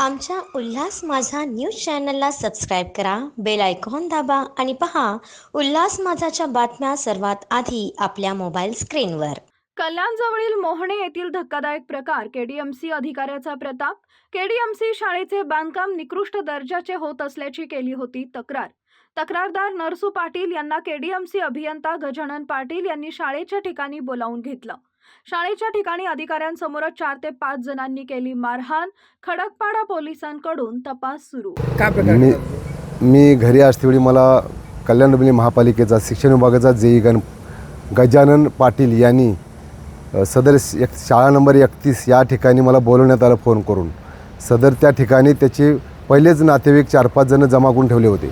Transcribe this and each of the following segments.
आमच्या उल्हास माझा न्यूज चॅनलला सबस्क्राईब करा बेल आयकॉन दाबा आणि पहा उल्हास माझाच्या बातम्या सर्वात आधी आपल्या मोबाईल स्क्रीनवर. कल्याणजवळील मोहणे येथील धक्कादायक प्रकार केडीएमसी अधिकाऱ्याचा प्रताप केडीएमसी शाळेचे बांधकाम निकृष्ट दर्जाचे होत असल्याची केली होती तक्रार. तक्रारदार नरसू पाटील यांना केडीएमसी अभियंता गजानन पाटील यांनी शाळेच्या ठिकाणी बोलावून घेतलं. शाळेच्या ठिकाणी अधिकाऱ्यांसमोरच चार ते पाच जणांनी केली मारहाण. खडकपाडा पोलिसांकडून तपास सुरू. काय मी मी घरी असतेवेळी मला कल्याण डोंबिवली महापालिकेचा शिक्षण विभागाचा जेई गण गजानन पाटील यांनी सदर एक शाळा नंबर एकतीस या ठिकाणी मला बोलवण्यात आलं फोन करून. सदर त्या ठिकाणी त्याचे पहिलेच नातेवाईक चार पाच जणं जमा करून ठेवले होते.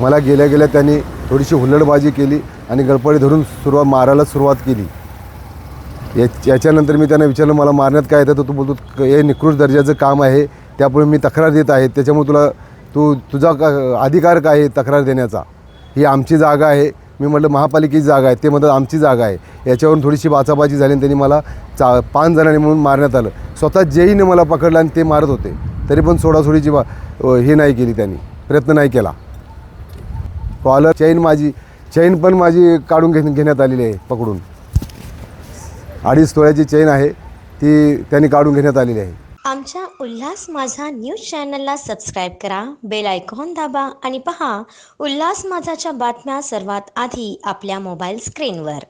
मला गेल्या गेल्या त्यांनी थोडीशी हुल्लडबाजी केली आणि गडपडी धरून सुरुवात मारायला सुरुवात केली. या याच्यानंतर मी त्यांना विचारलं मला मारण्यात काय येतं? तर तू बोलतो हे निकृष्ट दर्जाचं काम आहे. त्यापुढे मी तक्रार देत आहे. त्याच्यामुळे तुला तू तुझा अधिकार काय आहे तक्रार देण्याचा? ही आमची जागा आहे. मी म्हटलं महापालिकेची जागा आहे. ते म्हणतात आमची जागा आहे. याच्यावरून थोडीशी बाचाबाची झाली आणि त्यांनी मला चा पाच जणांनी म्हणून मारण्यात आलं. स्वतः जेईने मला पकडलं आणि ते मारत होते. तरी पण सोडासोडीची बा हे नाही केली त्यांनी. प्रयत्न नाही केला. कॉलर चैन माझी चैन पण माझी काढून घे घेण्यात आलेली आहे पकडून. अडीच तोळ्याची चेन आहे ती त्यांनी काढून घेण्यात आलेली आहे. आमच्या उल्हास माझा न्यूज चॅनलला सबस्क्राईब करा बेल आयकॉन दाबा आणि पहा उल्हास माझाच्या बातम्या सर्वात आधी आपल्या मोबाईल स्क्रीनवर.